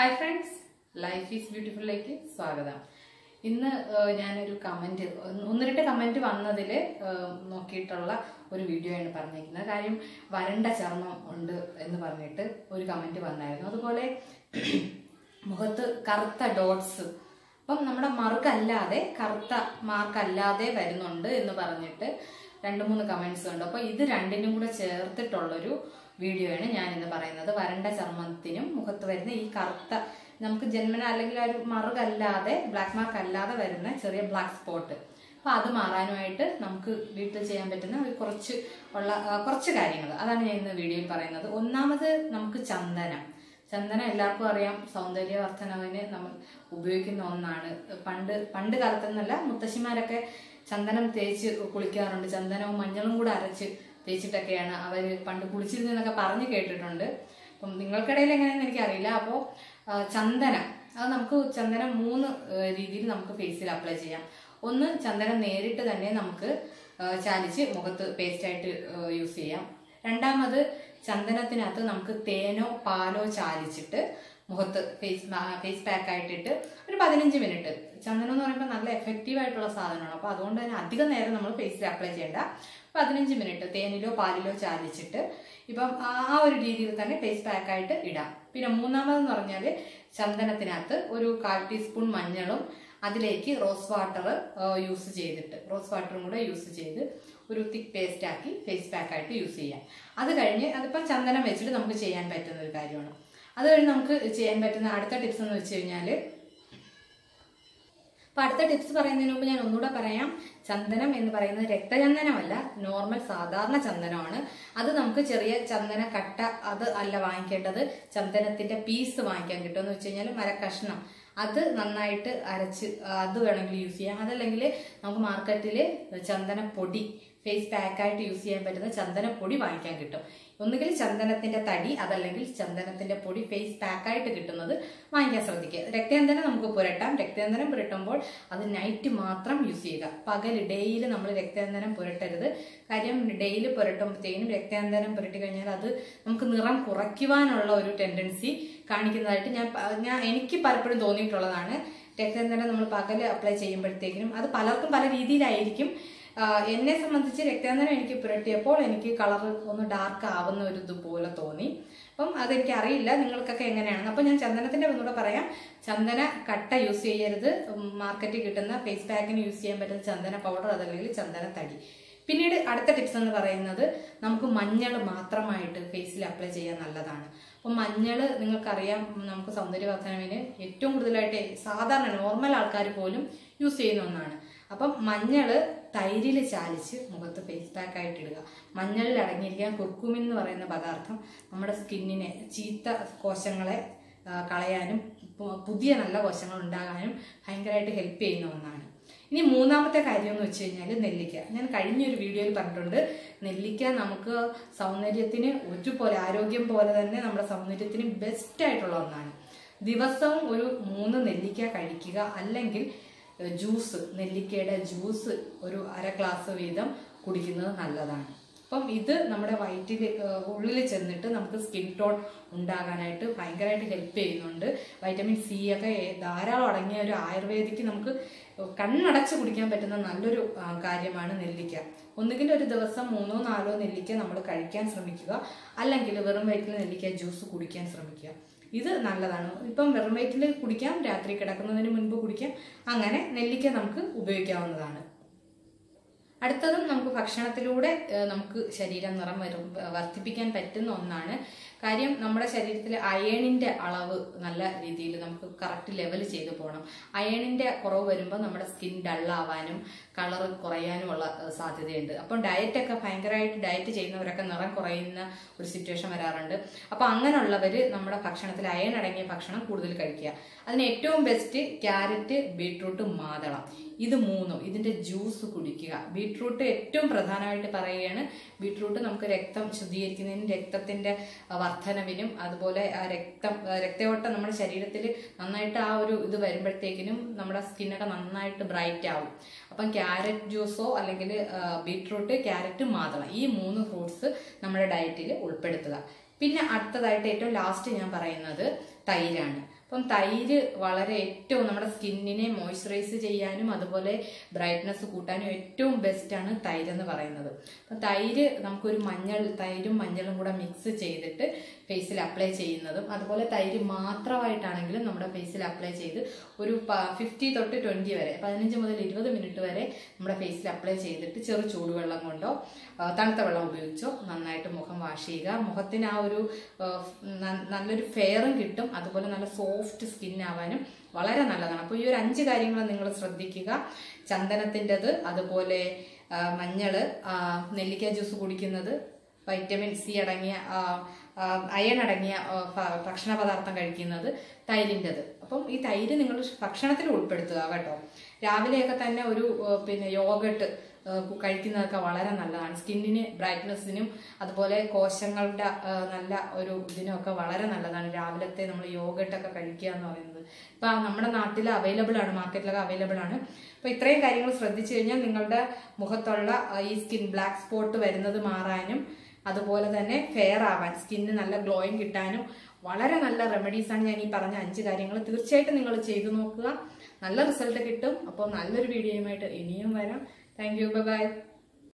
Hi friends life is ബ്യൂട്ടിഫുള്ളിലേക്ക് സ്വാഗതം. ഇന്ന് ഞാനൊരു കമന്റ് ഒന്ന് രണ്ട് കമന്റ് വന്നതിൽ നോക്കിയിട്ടുള്ള ഒരു വീഡിയോ ആണ് പറഞ്ഞിരിക്കുന്നത്. കാര്യം വരണ്ട ചർമ്മം ഉണ്ട് എന്ന് പറഞ്ഞിട്ട് ഒരു കമന്റ് വന്നായിരുന്നു. അതുപോലെ മുഖത്ത് കറുത്ത ഡോട്ട്സ് അപ്പം നമ്മുടെ മാർക്കല്ലാതെ കറുത്ത മാർക്കല്ലാതെ വരുന്നുണ്ട് എന്ന് പറഞ്ഞിട്ട് രണ്ട് മൂന്ന് കമന്റ്സ് ഉണ്ട്. അപ്പോൾ ഇത് രണ്ടിനും കൂടെ ചേർത്തിട്ടുള്ളൊരു വീഡിയോ ആണ് ഞാൻ ഇന്ന് പറയുന്നത്. വരണ്ട ചർമ്മത്തിനും മുഖത്ത് വരുന്ന ഈ കറുത്ത നമുക്ക് ജന്മന അല്ലെങ്കിൽ ഒരു മറുകല്ലാതെ ബ്ലാക്ക് മാർക്ക് അല്ലാതെ വരുന്ന ചെറിയ ബ്ലാക്ക് സ്പോട്ട് അപ്പൊ അത് മാറാനുമായിട്ട് നമുക്ക് വീട്ടിൽ ചെയ്യാൻ പറ്റുന്ന ഒരു കുറച്ച് ഉള്ള കുറച്ച് കാര്യങ്ങൾ. അതാണ് ഞാൻ ഇന്ന് വീഡിയോയിൽ പറയുന്നത്. ഒന്നാമത് നമുക്ക് ചന്ദനം. ചന്ദനം എല്ലാവർക്കും അറിയാം. സൗന്ദര്യവർദ്ധനവിന് നമ്മൾ ഉപയോഗിക്കുന്ന ഒന്നാണ്. പണ്ട് പണ്ട് കാലത്തൊന്നല്ല മുത്തശ്ശിമാരൊക്കെ ചന്ദനം തേച്ച് കുളിക്കാറുണ്ട്. ചന്ദനവും മഞ്ഞളും കൂടെ അരച്ച് തേച്ചിട്ടൊക്കെയാണ് അവർ പണ്ട് കുളിച്ചിരുന്നതെന്നൊക്കെ പറഞ്ഞു കേട്ടിട്ടുണ്ട്. അപ്പം നിങ്ങൾക്കിടയിൽ എങ്ങനെയാണെന്ന് എനിക്കറിയില്ല. അപ്പോൾ ചന്ദനം. അത് നമുക്ക് ചന്ദനം മൂന്ന് രീതിയിൽ നമുക്ക് ഫേസിൽ അപ്ലൈ ചെയ്യാം. ഒന്ന് ചന്ദനം നേരിട്ട് തന്നെ നമുക്ക് ചാലിച്ച് മുഖത്ത് പേസ്റ്റായിട്ട് യൂസ് ചെയ്യാം. രണ്ടാമത് ചന്ദനത്തിനകത്ത് നമുക്ക് തേനോ പാലോ ചാലിച്ചിട്ട് മുഖത്ത് ഫേസ് ഫേസ് പാക്ക് ആയിട്ടിട്ട് ഒരു പതിനഞ്ച് മിനിറ്റ്. ചന്ദനം എന്ന് പറയുമ്പോൾ നല്ല എഫക്റ്റീവ് ആയിട്ടുള്ള സാധനമാണ്. അപ്പോൾ അതുകൊണ്ട് തന്നെ അധികം നേരം നമ്മൾ ഫേസിൽ അപ്ലൈ ചെയ്യേണ്ട പതിനഞ്ച് മിനിറ്റ് തേനിലോ പാലിലോ ചാലിച്ചിട്ട് ഇപ്പം ആ ഒരു രീതിയിൽ തന്നെ ഫേസ് പാക്ക് ആയിട്ട് ഇടാം. പിന്നെ മൂന്നാമതെന്ന് പറഞ്ഞാൽ ചന്ദനത്തിനകത്ത് ഒരു കാൽ ടീസ്പൂൺ മഞ്ഞളും അതിലേക്ക് റോസ് വാട്ടർ യൂസ് ചെയ്തിട്ട് റോസ് വാട്ടറും കൂടെ യൂസ് ചെയ്ത് ഒരു തിക്ക് പേസ്റ്റ് ആക്കി ഫേസ് പാക്ക് ആയിട്ട് യൂസ് ചെയ്യാം. അത് കഴിഞ്ഞ് അതിപ്പോൾ ചന്ദനം വെച്ചിട്ട് നമുക്ക് ചെയ്യാൻ പറ്റുന്ന ഒരു കാര്യമാണ്. അത് കഴിഞ്ഞ് നമുക്ക് ചെയ്യാൻ പറ്റുന്ന അടുത്ത ടിപ്സ് എന്ന് വെച്ച് കഴിഞ്ഞാൽ അപ്പൊ അടുത്ത ടിപ്സ് പറയുന്നതിന് മുമ്പ് ഞാൻ ഒന്നുകൂടെ പറയാം. ചന്ദനം എന്ന് പറയുന്നത് രക്തചന്ദനമല്ല നോർമൽ സാധാരണ ചന്ദനമാണ്. അത് നമുക്ക് ചെറിയ ചന്ദന കട്ട അത് അല്ല വാങ്ങിക്കേണ്ടത്. ചന്ദനത്തിന്റെ പീസ് വാങ്ങിക്കാൻ കിട്ടും. എന്ന് വെച്ച് കഴിഞ്ഞാൽ മരക്കഷ്ണം. അത് നന്നായിട്ട് അരച്ച് അത് വേണമെങ്കിൽ യൂസ് ചെയ്യാം. അതല്ലെങ്കിൽ നമുക്ക് മാർക്കറ്റിൽ ചന്ദന പൊടി ഫേസ് പാക്കായിട്ട് യൂസ് ചെയ്യാൻ പറ്റുന്ന ചന്ദനപ്പൊടി പൊടി വാങ്ങിക്കാൻ കിട്ടും. ഒന്നുകിൽ ചന്ദനത്തിന്റെ തടി അതല്ലെങ്കിൽ ചന്ദനത്തിന്റെ പൊടി ഫേസ് പാക്കായിട്ട് കിട്ടുന്നത് വാങ്ങിക്കാൻ ശ്രദ്ധിക്കുക. രക്തചന്ദനം നമുക്ക് പുരട്ടാം. രക്തചന്ദനം പുരട്ടുമ്പോൾ അത് നൈറ്റ് മാത്രം യൂസ് ചെയ്യുക. പകൽ ഡേയിൽ നമ്മൾ രക്തചന്ദനം പുരട്ടരുത്. കാര്യം ഡേയിൽ പുരട്ടുമ്പോഴത്തേനും രക്തചന്ദനം പുരട്ടി കഴിഞ്ഞാൽ അത് നമുക്ക് നിറം കുറയ്ക്കുവാനുള്ള ഒരു ടെൻഡൻസി കാണിക്കുന്നതായിട്ട് ഞാൻ ഞാൻ എനിക്ക് പലപ്പോഴും തോന്നിയിട്ടുള്ളതാണ്. രക്തചന്ദനം നമ്മൾ പകൽ അപ്ലൈ ചെയ്യുമ്പോഴത്തേക്കിനും അത് പലർക്കും പല രീതിയിലായിരിക്കും. എന്നെ സംബന്ധിച്ച് രക്തചന്ദനം എനിക്ക് പുരട്ടിയപ്പോൾ എനിക്ക് കളർ ഒന്ന് ഡാർക്ക് ആവുന്ന ഒരു ഇതുപോലെ തോന്നി. അപ്പം അതെനിക്ക് അറിയില്ല നിങ്ങൾക്കൊക്കെ എങ്ങനെയാണ്. അപ്പം ഞാൻ ചന്ദനത്തിന്റെ ഒന്നുകൂടെ പറയാം. ചന്ദന കട്ട യൂസ് ചെയ്യരുത്. മാർക്കറ്റിൽ കിട്ടുന്ന ഫേസ് പാക്കിന് യൂസ് ചെയ്യാൻ പറ്റുന്ന ചന്ദന പൗഡർ അതല്ലെങ്കിൽ ചന്ദന തടി. പിന്നീട് അടുത്ത ടിപ്സ് എന്ന് പറയുന്നത് നമുക്ക് മഞ്ഞൾ മാത്രമായിട്ട് ഫേസിൽ അപ്ലൈ ചെയ്യാൻ നല്ലതാണ്. അപ്പം മഞ്ഞൾ നിങ്ങൾക്കറിയാം നമുക്ക് സൗന്ദര്യവർദ്ധനവിന് ഏറ്റവും കൂടുതലായിട്ട് സാധാരണ നോർമൽ ആൾക്കാർ പോലും യൂസ് ചെയ്യുന്ന ഒന്നാണ്. അപ്പം മഞ്ഞൾ തൈരിൽ ചാലിച്ച് മുഖത്ത് ഫേസ് പാക്കായിട്ട് ഇടുക. മഞ്ഞളിൽ അടങ്ങിയിരിക്കുന്ന കുർക്കുമിൻ എന്ന് പറയുന്ന പദാർത്ഥം നമ്മുടെ സ്കിന്നിനെ ചീത്ത കോശങ്ങളെ കളയാനും പുതിയ നല്ല കോശങ്ങൾ ഉണ്ടാകാനും ഭയങ്കരമായിട്ട് ഹെൽപ്പ് ചെയ്യുന്ന ഒന്നാണ്. ഇനി മൂന്നാമത്തെ കാര്യം എന്ന് വെച്ച് കഴിഞ്ഞാൽ നെല്ലിക്ക. ഞാൻ കഴിഞ്ഞൊരു വീഡിയോയിൽ പറഞ്ഞിട്ടുണ്ട് നെല്ലിക്ക നമുക്ക് സൗന്ദര്യത്തിന് ഒരുപോലെ ആരോഗ്യം പോലെ തന്നെ നമ്മുടെ സൗന്ദര്യത്തിന് ബെസ്റ്റ് ആയിട്ടുള്ള ഒന്നാണ്. ദിവസവും ഒരു മൂന്ന് നെല്ലിക്ക കഴിക്കുക അല്ലെങ്കിൽ ജ്യൂസ് നെല്ലിക്കയുടെ ജ്യൂസ് ഒരു അര ഗ്ലാസ് വീതം കുടിക്കുന്നത് നല്ലതാണ്. അപ്പം ഇത് നമ്മുടെ വയറ്റിൽ ഉള്ളിൽ ചെന്നിട്ട് നമുക്ക് സ്കിൻ ടോൺ ഉണ്ടാകാനായിട്ട് ഭയങ്കരമായിട്ട് ഹെൽപ്പ് ചെയ്യുന്നുണ്ട്. വൈറ്റമിൻ സി ഒക്കെ ധാരാളം അടങ്ങിയ ഒരു ആയുർവേദിക്ക് നമുക്ക് കണ്ണടച്ച് കുടിക്കാൻ പറ്റുന്ന നല്ലൊരു കാര്യമാണ് നെല്ലിക്ക. ഒന്നുകിൽ ഒരു ദിവസം മൂന്നോ നാലോ നെല്ലിക്ക നമ്മൾ കഴിക്കാൻ ശ്രമിക്കുക. അല്ലെങ്കിൽ വെറും വയറ്റിൽ നെല്ലിക്ക ജ്യൂസ് കുടിക്കാൻ ശ്രമിക്കുക. ഇത് നല്ലതാണ്. ഇപ്പം വെറും വയറ്റിൽ കുടിക്കാം രാത്രി കിടക്കുന്നതിന് മുൻപ് കുടിക്കാം. അങ്ങനെ നെല്ലിക്ക നമുക്ക് ഉപയോഗിക്കാവുന്നതാണ്. അടുത്തതും നമുക്ക് ഭക്ഷണത്തിലൂടെ നമുക്ക് ശരീരം നിറം വരും വർദ്ധിപ്പിക്കാൻ പറ്റുന്ന ഒന്നാണ്. കാര്യം നമ്മുടെ ശരീരത്തിൽ അയണിന്റെ അളവ് നല്ല രീതിയിൽ നമുക്ക് കറക്റ്റ് ലെവൽ ചെയ്തു പോകണം അയണിന്റെ കുറവ് വരുമ്പോൾ നമ്മുടെ സ്കിൻ ഡള്ളാവാനും കളർ കുറയാനുമുള്ള സാധ്യതയുണ്ട്. അപ്പം ഡയറ്റൊക്കെ ഭയങ്കരമായിട്ട് ഡയറ്റ് ചെയ്യുന്നവരൊക്കെ നിറം കുറയുന്ന ഒരു സിറ്റുവേഷൻ വരാറുണ്ട്. അപ്പം അങ്ങനെയുള്ളവർ നമ്മുടെ ഭക്ഷണത്തിൽ അയൺ അടങ്ങിയ ഭക്ഷണം കൂടുതൽ കഴിക്കുക. അതിന് ഏറ്റവും ബെസ്റ്റ് ക്യാരറ്റ് ബീട്രൂട്ട് മാതളം. ഇത് മൂന്നും ഇതിന്റെ ജ്യൂസ് കുടിക്കുക. ബീട്രൂട്ട് ഏറ്റവും പ്രധാനമായിട്ട് പറയുകയാണ്. ബീട്രൂട്ട് നമുക്ക് രക്തം ശുദ്ധീകരിക്കുന്നതിനും രക്തത്തിന്റെ വർധനവിനും അതുപോലെ രക്തം രക്തയോട്ടം നമ്മുടെ ശരീരത്തിൽ നന്നായിട്ട് ആ ഒരു ഇത് വരുമ്പോഴത്തേക്കിനും നമ്മുടെ സ്കിന്നൊക്കെ നന്നായിട്ട് ബ്രൈറ്റ് ആവും. അപ്പം ക്യാരറ്റ് ജ്യൂസോ അല്ലെങ്കിൽ ബീട്രൂട്ട് ക്യാരറ്റ് മാതളം ഈ മൂന്ന് ഫ്രൂട്ട്സ് നമ്മുടെ ഡയറ്റിൽ ഉൾപ്പെടുത്തുക. പിന്നെ അടുത്തതായിട്ട് ഏറ്റവും ലാസ്റ്റ് ഞാൻ പറയുന്നത് തൈരാണ്. അപ്പം തൈര് വളരെ ഏറ്റവും നമ്മുടെ സ്കിന്നിനെ മോയ്സ്ചറൈസ് ചെയ്യാനും അതുപോലെ ബ്രൈറ്റ്നസ് കൂട്ടാനും ഏറ്റവും ബെസ്റ്റാണ് തൈര് എന്ന് പറയുന്നത്. അപ്പം തൈര് നമുക്കൊരു മഞ്ഞൾ തൈരും മഞ്ഞളും കൂടെ മിക്സ് ചെയ്തിട്ട് ഫേസിൽ അപ്ലൈ ചെയ്യുന്നതും അതുപോലെ തൈര് മാത്രമായിട്ടാണെങ്കിലും നമ്മുടെ ഫേസിൽ അപ്ലൈ ചെയ്ത് ഒരു ഫിഫ്റ്റി തൊട്ട് ട്വന്റി വരെ പതിനഞ്ച് മുതൽ ഇരുപത് മിനിറ്റ് വരെ നമ്മുടെ ഫേസിൽ അപ്ലൈ ചെയ്തിട്ട് ചെറു ചൂടുവെള്ളം കൊണ്ടോ തണുത്ത വെള്ളം ഉപയോഗിച്ചോ നന്നായിട്ട് മുഖം വാഷ് ചെയ്യുക. മുഖത്തിന് ആ ഒരു നല്ലൊരു ഫെയറും കിട്ടും. അതുപോലെ നല്ല സോഫ്റ്റ് സ്കിൻ ആവാനും വളരെ നല്ലതാണ്. അപ്പോൾ ഈ ഒരു അഞ്ച് കാര്യങ്ങൾ നിങ്ങൾ ശ്രദ്ധിക്കുക. ചന്ദനത്തിന്റെത് അതുപോലെ മഞ്ഞൾ നെല്ലിക്ക ജ്യൂസ് കുടിക്കുന്നത് വൈറ്റമിൻ സി അടങ്ങിയ അയൺ അടങ്ങിയ ഭക്ഷണ പദാർത്ഥം കഴിക്കുന്നത് തൈരിന്റെത്. അപ്പം ഈ തൈര് നിങ്ങൾ ഭക്ഷണത്തിൽ ഉൾപ്പെടുത്തുക കേട്ടോ. രാവിലെയൊക്കെ തന്നെ ഒരു പിന്നെ യോഗട്ട് കഴിക്കുന്നതൊക്കെ വളരെ നല്ലതാണ്. സ്കിന്നിന് ബ്രൈറ്റ്നെസ്സിനും അതുപോലെ കോശങ്ങളുടെ നല്ല ഒരു ഇതിനൊക്കെ വളരെ നല്ലതാണ്. രാവിലത്തെ നമ്മൾ യോഗട്ടൊക്കെ കഴിക്കുക എന്ന് പറയുന്നത്. ഇപ്പൊ നമ്മുടെ നാട്ടിൽ അവൈലബിൾ ആണ് മാർക്കറ്റിലൊക്കെ അവൈലബിൾ ആണ്. അപ്പോൾ ഇത്രയും കാര്യങ്ങൾ ശ്രദ്ധിച്ചു കഴിഞ്ഞാൽ നിങ്ങളുടെ മുഖത്തുള്ള ഈ സ്കിൻ ബ്ലാക്ക് സ്പോട്ട് വരുന്നത് മാറാനും അതുപോലെ തന്നെ ഫെയർ ആവാൻ സ്കിന്നിന് നല്ല ഗ്ലോയിങ് കിട്ടാനും വളരെ നല്ല റെമഡീസാണ് ഞാൻ ഈ പറഞ്ഞ അഞ്ച് കാര്യങ്ങൾ. തീർച്ചയായിട്ടും നിങ്ങൾ ചെയ്തു നോക്കുക. നല്ല റിസൾട്ട് കിട്ടും. അപ്പോൾ നല്ലൊരു വീഡിയോയുമായിട്ട് ഇനിയും വരാം. Thank you by